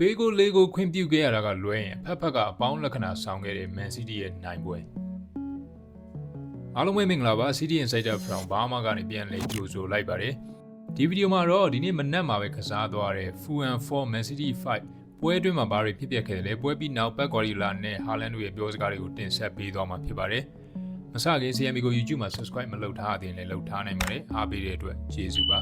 ပေးကိုလေးကိုခွင့်ပြုခဲ့ရတာကလွဲရင်အဖက်ဖက်ကအပေါင်းလက္ခဏာဆောင်ခဲ့တဲ့ Man City ရဲ့နိုင်ပွဲအားလုံးပဲမင်္ဂလာပါ City Insider from Burma ကနေပြန်လည်ကြိုဆိုလိုက်ပါတယ်ဒီဗီဒီယိုမှာတော့ဒီနေ့မနက်မှာပဲကစားသွားတဲ့ Fulham 4 Man City 5ပွဲအတွင်းမှာဘာတွေဖြစ်ပျက်ခဲ့တယ်လဲပွဲပြီးနောက် Pep Guardiola နဲ့ Haaland တို့ရဲ့ပြောစကားတွေကိုတင်ဆက်ပေးသွားမှာဖြစ်ပါတယ်မစခင် CMB ကို YouTube မှာ Subscribe မလုပ်ထားသေးရင်လည်းလုပ်ထားနိုင်ပါတယ်အားပေးတဲ့အတွက်ကျေးဇူးပါ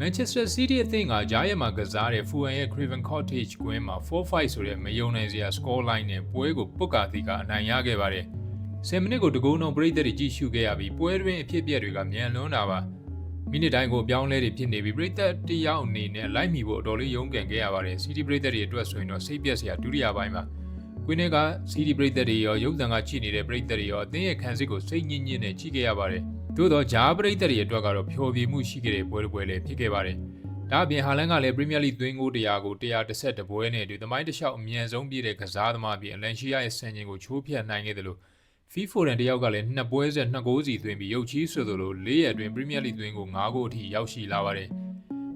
Manchester City အသင်းကဂျားရဲမှာကစားတဲ့ Fulham ရဲ့ Craven Cottage ကွင်းမှာ4-5ဆိုတဲ့မယုံနိုင်စရာ score line နဲ့ပွဲကိုပုတ်ကာတီကအနိုင်ရခဲ့ပါတယ်။10မိနစ်ကိုတကုန်းလုံးပရိသတ်တွေကြည့်ရှုခဲ့ရပြီးပွဲတွင်အဖြစ်အပျက်တွေကမြန်လွန်းတာပါ။မိနစ်တိုင်းကိုပြောင်းလဲတွေဖြစ်နေပြီးပရိသတ်တယောက်အနေနဲ့လိုက်မိဖို့အတော်လေးရုန်းကန်ခဲ့ရပါတယ်။ City ပရိသတ်တွေအတွက်ဆိုရင်တော့စိတ်ပြက်စရာဒုတိယပိုင်းပါ။ ကွင်းထဲက City ပရိသတ်တွေရောရုပ်သံကကြည့်နေတဲ့ပရိသတ်တွေရောအသင်းရဲ့ခံစစ်ကိုစိတ်ညစ်ညစ်နဲ့ကြည့်ခဲ့ရပါတယ်။သို့တော့ဂျားပရိသတ်တွေအတွက်ကတော့ဖြောပြမှုရှိခဲ့တဲ့ပွဲတစ်ပွဲလည်းဖြစ်ခဲ့ပါတယ်။ဒါအပြင်ဟာလန်ကလည်းပရီးမီးယားလိသွင်းကိုတရားကို130ပွဲနဲ့အတူသမိုင်းတစ်လျှောက်အမြန်ဆုံးပြည့်တဲ့ကစားသမားအပြင်အလန်ရှီယာရဲ့စံချိန်ကိုချိုးဖျက်နိုင်ခဲ့တယ်လို့ဖီဖိုရန်တယောက်ကလည်းနှစ်ပွဲဆက်နှစ်ဂိုးစီသွင်းပြီးရုပ်ချီးဆိုသလို၄ရက်အတွင်းပရီးမီးယားလိသွင်းကို9ဂိုးအထိရောက်ရှိလာပါတယ်။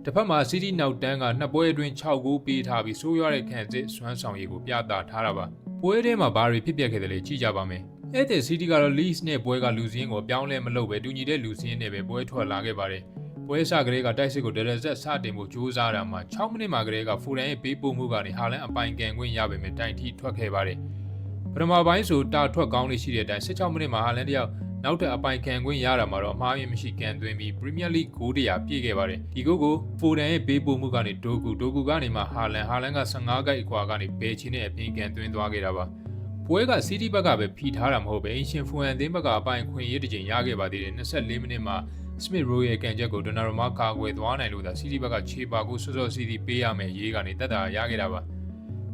တစ်ဖက်မှာစီးတီးနောက်တန်းကနှစ်ပွဲအတွင်း6ဂိုးပေးထားပြီးဆိုးရွားတဲ့ခံစစ်စွမ်းဆောင်ရည်ကိုပြသထားတာပါ။ပွဲထဲမှာဘာတွေဖြစ်ပျက်ခဲ့တယ်လဲကြည့်ကြပါမယ်။အဲ့တဲ့စီးတီကတော့ Leeds နဲ့ပွဲကလူစင်းကိုပြောင်းလဲမလုပ်ပဲတူညီတဲ့လူစင်းနဲ့ပဲပွဲထွက်လာခဲ့ပါတယ်။ပွဲစကလေးကတိုက်စစ်ကိုဒရဇက်စတင်ဖို့ကြိုးစားတာမှာ6မိနစ်မှာကလေးကဖူရန်ရဲ့ပေးပို့မှုကနေဟာလန်အပိုင်ကန်ခွင့်ရပေမဲ့တိုင်ထိထွက်ခဲ့ပါတယ်။ပထမပိုင်းဆိုတာထွက်ကောင်းလေးရှိတဲ့အတိုင်း16မိနစ်မှာဟာလန်တယောက် နောက်ထပ်အပိုင်ခံခွင့်ရတာမှာတော့အမှားယွင်းမရှိကန်သွင်းပြီး Premier League ဂိုးတရာပြည့်ခဲ့ပါတယ်ဒီဂိုးကိုဖိုဒန်ရဲ့ဘေးပို့မှုကနေဒိုကူဒိုကူကနေမှဟာလန်ဟာလန်က15ဂိုက်အကွာကနေဘယ်ချင်းနဲ့အပြင်ကန်သွင်းသွားခဲ့တာပါပွဲကစီးတီးဘက်ကပဲဖိထားတာမဟုတ်ပဲအင်ရှင်ဖူဟန်သင်းဘက်ကအပိုင်ခွင့်ရေးတစ်ချိန်ရခဲ့ပါသေးတယ်24မိနစ်မှာစမစ်ရိုရဲ့ကန်ချက်ကိုဒိုနာရိုမာကာကွယ်သွားနိုင်လို့သာစီးတီးဘက်ကခြေပါကိုစောစောစီးတီးပေးရမယ်ရေးကနေတက်တာရခဲ့တာပါ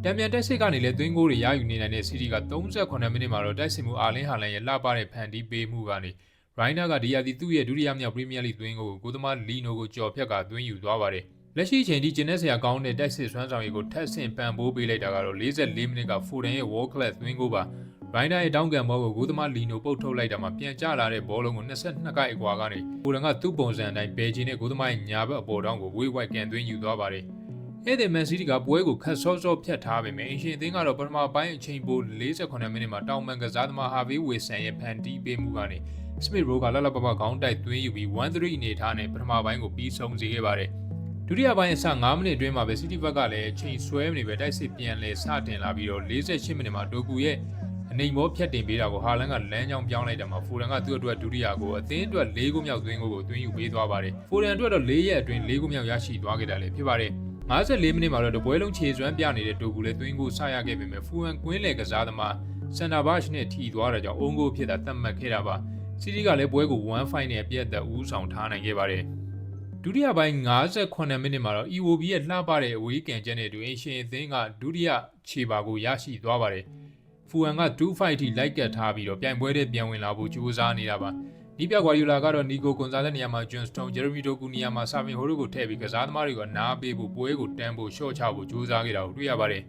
တံပြန်တက်စစ်ကနေလည်းသွင်းဂိုးတွေရယူနေနိုင်တဲ့စီးတီးက38မိနစ်မှာတော့တိုက်စစ်မှုအာလင်းဟာလန်ရဲ့လှပတဲ့ဖန်တီးပေးမှုကနေရိုင်းနာကဒီယာတီသူ့ရဲ့ဒုတိယမြောက်ပရီးမီးယားလိသွင်းဂိုးကိုကိုသမားလီနိုကိုကြော်ဖြတ်ကသွင်းယူသွားပါတယ်လက်ရှိအချိန်ထိကျင်းတဲ့ဆရာကောင်းတဲ့တိုက်စစ်ဆွမ်းဆောင်ရည်ကိုထပ်ဆင့်ပံ့ပိုးပေးလိုက်တာကတော့44မိနစ်ကဖိုဒန်ရဲ့ World Class သွင်းဂိုးပါရိုင်းဒါရဲ့တောင်းကန်ဘောကိုဂိုးသမားလီနိုပုတ်ထုတ်လိုက်တာမှာပြန်ကျလာတဲ့ဘောလုံးကို22ကိုက်အကွာကနေဖိုဒန်ကသူ့ပုံစံအတိုင်းဘယ်ချီနဲ့ဂိုးသမားရဲ့ညာဘက်အပေါ်တောင်းကိုဝေးဝိုက်ကန်သွင်းယူသွားပါတယ် ဧည့်သည်မန်စီးတီးကပွဲကိုခတ်စောစောဖြတ်ထားပေမဲ့အင်ရှင်အသင်းကတော့ပထမပိုင်းအချိန်ပို48မိနစ်မှာတောင်မန်ကစားသမားဟာဗီဝေဆန်ရဲ့ဖန်တီးပေးမှုကနေစမစ်ရိုကလလပပခေါင်းတိုက်သွင်းယူပြီး1-3အနေထားနဲ့ပထမပိုင်းကိုပြီးဆုံးစေခဲ့ပါတယ်ဒုတိယပိုင်းအစ9မိနစ်အတွင်းမှာပဲစီးတီးဘက်ကလည်းချိန်ဆွဲနေပဲတိုက်စစ်ပြန်လဲစတင်လာပြီးတော့48မိနစ်မှာဒိုကူရဲ့အနေမောဖြတ်တင်ပေးတာကိုဟာလန်ကလမ်းကြောင်းပြောင်းလိုက်တာမှာဖိုရန်ကသူ့အတွက်ဒုတိယကိုအသင်းအတွက်၄ဂိုးမြောက်သွင်းကိုကိုသွင်းယူပေးသွားပါတယ်ဖိုရန်အတွက်တော့၄ရက်အတွင်း၄ဂိုးမြောက်ရရှိသွားခဲ့တာလည်းဖြစ်ပါတယ် 54မိနစ်မှာတော့တပွဲလုံးခြေစွမ်းပြနေတဲ့ဒိုကူလည်းသွင်းကိုဆရခဲ့ပေမဲ့ဖူဟန်ကွင်းလေကစားသမားစန်တာဘတ်ရှ်နဲ့ထီသွားတာကြောင့်အုံးကိုဖြစ်တာသတ်မှတ်ခဲ့တာပါစီးတီးကလည်းပွဲကို1-5နဲ့ပြတ်သက်ဦးဆောင်ထားနိုင်ခဲ့ပါတယ်ဒုတိယပိုင်း58မိနစ်မှာတော့ EOB ရဲ့လှပတဲ့အဝေးကန်ချက်နဲ့တူအင်ရှင်အသင်းကဒုတိယခြေပါကိုရရှိသွားပါတယ်ဖူဟန်က2-5ထိလိုက်ကတ်ထားပြီးတော့ပြိုင်ပွဲတဲ့ပြန်ဝင်လာဖို့ကြိုးစားနေတာပါ နီးပြကွာယူလာကတော့နီကိုကွန်ဆာလက်နေရာမှာဂျွန်စတုန်ဂျယ်ရမီတိုကူနီယာမှာဆာမင်ဟိုတို့ကိုထည့်ပြီးကစားသမားတွေကိုနားပေးဖို့ပွဲကိုတန်းဖို့ရှော့ချဖို့ကြိုးစားခဲ့တာကိုတွေ့ရပါတယ်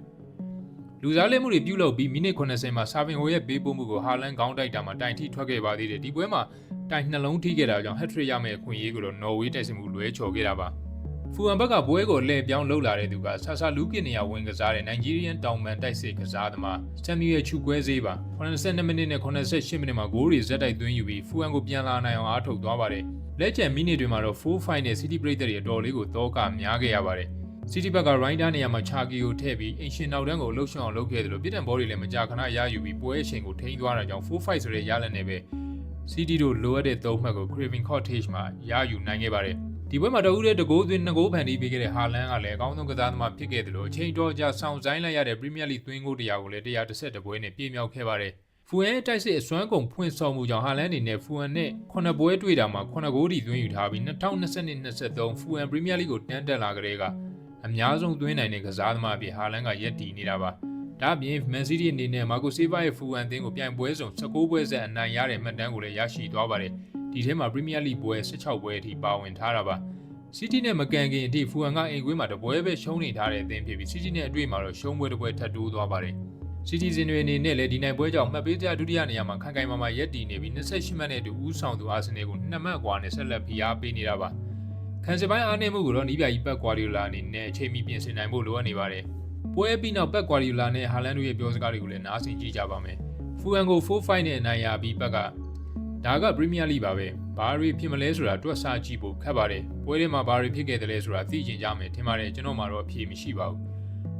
လူစားလက်မှုတွေပြုလုပ်ပြီးမိနစ်80မှာဆာဗင်ဟိုရဲ့ပေးပို့မှုကိုဟာလန်ခေါင်းတိုက်တာမှာတိုင်ထိထွက်ခဲ့ပါသေးတယ်ဒီပွဲမှာတိုင်နှလုံးထိခဲ့တာကြောင့်ဟက်ထရစ်ရမယ့်အခွင့်အရေးကိုတော့နော်ဝေးတိုက်စစ်မှုလွဲချော်ခဲ့တာပါ ဖူဟန်ဘက်ကပွဲကိုလှည့်ပြောင်းလှုပ်လာတဲ့သူကဆာဆာလူကင်နီယာဝင်ကစားတဲ့နိုင်ဂျီးရီးယန်တောင်မန်တိုက်စစ်ကစားသမားစတမ်မီရဲ့ချူကွဲစေးပါ82မိနစ်နဲ့88မိနစ်မှာဂိုးတွေဇက်တိုက်သွင်းယူပြီးဖူဟန်ကိုပြန်လာနိုင်အောင်အားထုတ်သွားပါတယ်လက်ကျန်မိနစ်တွေမှာတော့4-5နဲ့ City Breaker တွေအတော်လေးကိုတောကများခဲ့ရပါတယ်စီတီဘက်ကရိုင်းဒါနေရာမှာချာကီကိုထည့်ပြီးအင်ရှင်နောက်တန်းကိုလှုပ်ရှောင်အောင်လုပ်ခဲ့တယ်လို့ပြည်တံဘောတွေလည်းမကြာခဏရယူပြီးပွဲအချိန်ကိုထိန်းသွားတာကြောင့်4-5ဆိုတဲ့ရလဒ်နဲ့ပဲစီတီတို့လိုအပ်တဲ့သုံးမှတ်ကို Craving Cottage မှာရယူနိုင်ခဲ့ပါတယ် ဒီပွဲမှာတအူးတဲ့တကိုးသွင်းနှစ်ကိုးဖန်တီးပေးခဲ့တဲ့ဟာလန်ကလည်းအကောင်းဆုံးကစားသမားဖြစ်ခဲ့တယ်လို့အချိန်တော်ကြာဆောင်ဆိုင်လိုက်ရတဲ့ Premier League သွင်းကိုတရားကိုလည်း130ပွဲနဲ့ပြည့်မြောက်ခဲ့ပါတယ်ဖူဟန်တိုက်စစ်အစွမ်းကုန်ဖွင့်ဆောင်မှုကြောင့်ဟာလန်အနေနဲ့ဖူဟန်နဲ့9ပွဲတွေ့တာမှာ9ဂိုးတီသွင်းယူထားပြီး2022-23ဖူဟန်ပရီးမီးယားလိကိုတန်းတက်လာကြတဲ့ကအများဆုံးသွင်းနိုင်တဲ့ကစားသမားအဖြစ်ဟာလန်ကရက်တီနေတာပါ ဒါအပြင်မန်စီးတီးအနေနဲ့မာကိုဆေးဗာရဲ့ဖူဟန်အသင်းကိုပြိုင်ပွဲစုံ16ပွဲဆက်အနိုင်ရတဲ့မှတ်တမ်းကိုလည်းရရှိသွားပါတယ်ဒီထဲမှာပရီးမီးယားလိပွဲ16ပွဲအထိပါဝင်ထားတာပါစီးတီးနဲ့မကန်ခင်အထိဖူဟန်ကအိမ်ကွင်းမှာတပွဲပဲရှုံးနေထားတဲ့အသင်းဖြစ်ပြီးစီးတီးနဲ့အတွေ့မှာတော့ရှုံးပွဲတစ်ပွဲထပ်တိုးသွားပါတယ်စီတီဇင်တွေအနေနဲ့လည်းဒီနိုင်ပွဲကြောင့်မှတ်ပေးစရာဒုတိယနေရာမှာခိုင်ခိုင်မာမာရပ်တည်နေပြီး28မှတ်နဲ့တူဦးဆောင်သူအာဆင်နယ်ကို2မှတ်ကွာနဲ့ဆက်လက်ဖိအားပေးနေတာပါကခံစစ်ပိုင်းအားနည်းမှုကိုတော့နီးပြကြီးပက်ကွာဒီယိုလာအနေနဲ့အချိန်မီပြင်ဆင်နိုင်ဖို့လိုအပ်နေပါတယ် ပွဲပြီးနောက်ပက်ကွာဒီယိုလာနဲ့ဟာလန်တို့ရဲ့ပြောစကားတွေကိုလည်းနားဆင်ကြည့်ကြပါမယ်ဖူအန်ကို4-5နဲ့အနိုင်ရပြီးပက်ကဒါကပရီးမီးယားလိဘာပဲဘာတွေဖြစ်မလဲဆိုတာတွက်ဆကြည့်ဖို့ခက်ပါတယ်ပွဲထဲမှာဘာတွေဖြစ်ခဲ့တယ်လဲဆိုတာသိချင်ကြမယ်ထင်ပါတယ်ကျွန်တော်မှတော့အဖြေမရှိပါဘူး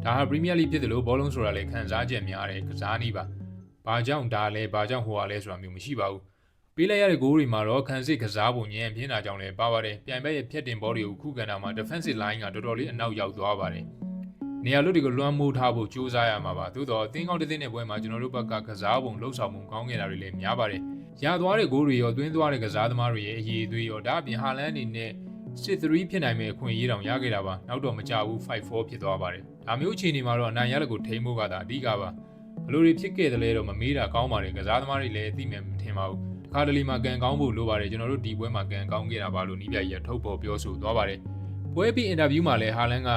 ဒါဟာပရီးမီးယားလိဖြစ်တယ်လို့ဘောလုံးဆိုတာလည်းခံစားချက်များတယ်ကစားနည်းပါဘာကြောင့်ဒါလဲဘာကြောင့်ဟိုဟာလဲဆိုတာမျိုးမရှိပါဘူးပေးလိုက်ရတဲ့ဂိုးတွေမှာတော့ခံစစ်ကစားပုံညံပြင်းတာကြောင့်လည်းပါပါတယ်။ပြိုင်ဘက်ရဲ့ဖြတ်တင်ဘောတွေကိုခုခံတာမှာ defensive line ကတော်တော်လေးအနောက်ရောက်သွားပါတယ်။ နေရာလွတ်တွေကိုလွှမ်းမိုးထားဖို့ကြိုးစားရမှာပါ။သို့တော့အသင်းကောင်းတစ်သင်းနဲ့ပွဲမှာကျွန်တော်တို့ဘက်ကကစားပုံလှုပ်ဆောင်ပုံကောင်းခဲ့တာတွေလည်းများပါတယ်။ရသွားတဲ့ဂိုးတွေရောတွင်းသွားတဲ့ကစားသမားတွေရဲ့အရေးအသွေးရောဒါအပြင်ဟာလန်အနေနဲ့စစ်3ဖြစ်နိုင်မဲ့အခွင့်အရေးတောင်ရခဲ့တာပါ။နောက်တော့မကြဘူး5-4ဖြစ်သွားပါတယ်။ဒါမျိုးအခြေအနေမှာတော့အနိုင်ရလက်ကိုထိန်းဖို့ကသာအဓိကပါ။ဘယ်လိုတွေဖြစ်ခဲ့တယ်လဲတော့မမေးတာကောင်းပါတယ်။ကစားသမားတွေလည်းအသိမဲ့မထင်ပါဘူး။တခါတလေမှာကန်ကောင်းဖို့လိုပါတယ်ကျွန်တော်တို့ဒီပွဲမှာကန်ကောင်းခဲ့တာပါလို့နီးပြကြီးကထုတ်ဖော်ပြောဆိုသွားပါတယ်ပွဲပြီးအင်တာဗျူးမှာလည်းဟာလန်က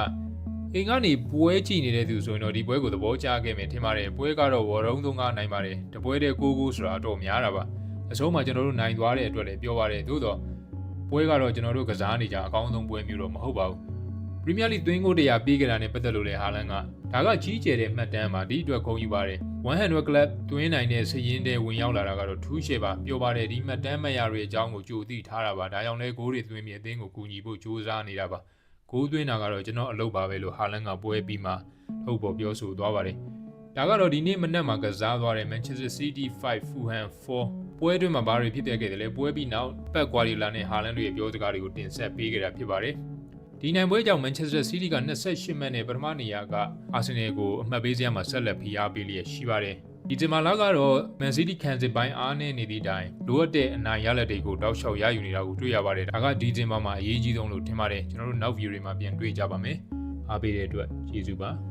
အိမ်ကနေပွဲကြည့်နေတဲ့သူဆိုရင်တော့ဒီပွဲကိုသဘောကျခဲ့မယ်ထင်ပါတယ်ပွဲကတော့ဝေါ်ရုံးသုံးကနိုင်ပါတယ်တပွဲတည်းကိုကိုဆိုတာတော့များတာပါအဆုံးမှာကျွန်တော်တို့နိုင်သွားတဲ့အတွက်လည်းပြောပါတယ်သို့တော့ပွဲကတော့ကျွန်တော်တို့ကစားနေကြအကောင်းဆုံးပွဲမျိုးတော့မဟုတ်ပါဘူးပရီးမီးယားလိသွင်းကိုတရားပေးကြတာနဲ့ပတ်သက်လို့လည်းဟာလန်ကဒါကကြီးကျယ်တဲ့မှတ်တမ်းပါဒီအတွက်ခုံယူပါတယ်100 club တွင်းနိုင်တဲ့စည်ရင်းတဲ့ဝင်ရောက်လာတာကတော့ထူးရှယ်ပါပြောပါတယ်ဒီမှတ်တမ်းမရတွေအကြောင်းကိုကြိုသိထားတာပါဒါကြောင့်လဲဂိုးတွေသွင်းပြီးအသင်းကိုကူညီဖို့ကြိုးစားနေတာပါ ဂိုးသွင်းတာကတော့ကျွန်တော်အလုပ်ပါပဲလို့ဟာလန်ကပွဲပြီးမှထုတ်ပေါ်ပြောဆိုသွားပါတယ်ဒါကတော့ဒီနေ့မနက်မှာကစားသွားတဲ့ Manchester City 5 Fulham 4ပွဲတွင်းမှာဘာတွေဖြစ်ပျက်ခဲ့တယ်လဲပွဲပြီးနောက်ပက်ကွာဒီလာနဲ့ဟာလန်တို့ရဲ့ပြောစကားတွေကိုတင်ဆက်ပေးခဲ့တာဖြစ်ပါတယ်ဒီနိုင်ပွဲကြောင့် Manchester City က28မှတ်နဲ့ပထမနေရာက Arsenal ကိုအမှတ်ပေးစရာမှာဆက်လက်ဖိအားပေးလျက်ရှိပါတယ်။ ဒီတင်မာလာကတော့ Man City ခံစစ်ပိုင်းအားနည်းနေသည့်တိုင်လိုအပ်တဲ့အနိုင်ရလက်တွေကိုတောက်လျှောက်ရယူနေတာကိုတွေ့ရပါတယ်။ဒါကဒီတင်မာမှာအရေးကြီးဆုံးလို့ထင်ပါတယ်။ကျွန်တော်တို့နောက် view တွေမှာပြန်တွေ့ကြပါမယ်။အားပေးတဲ့အတွက်ကျေးဇူးပါ။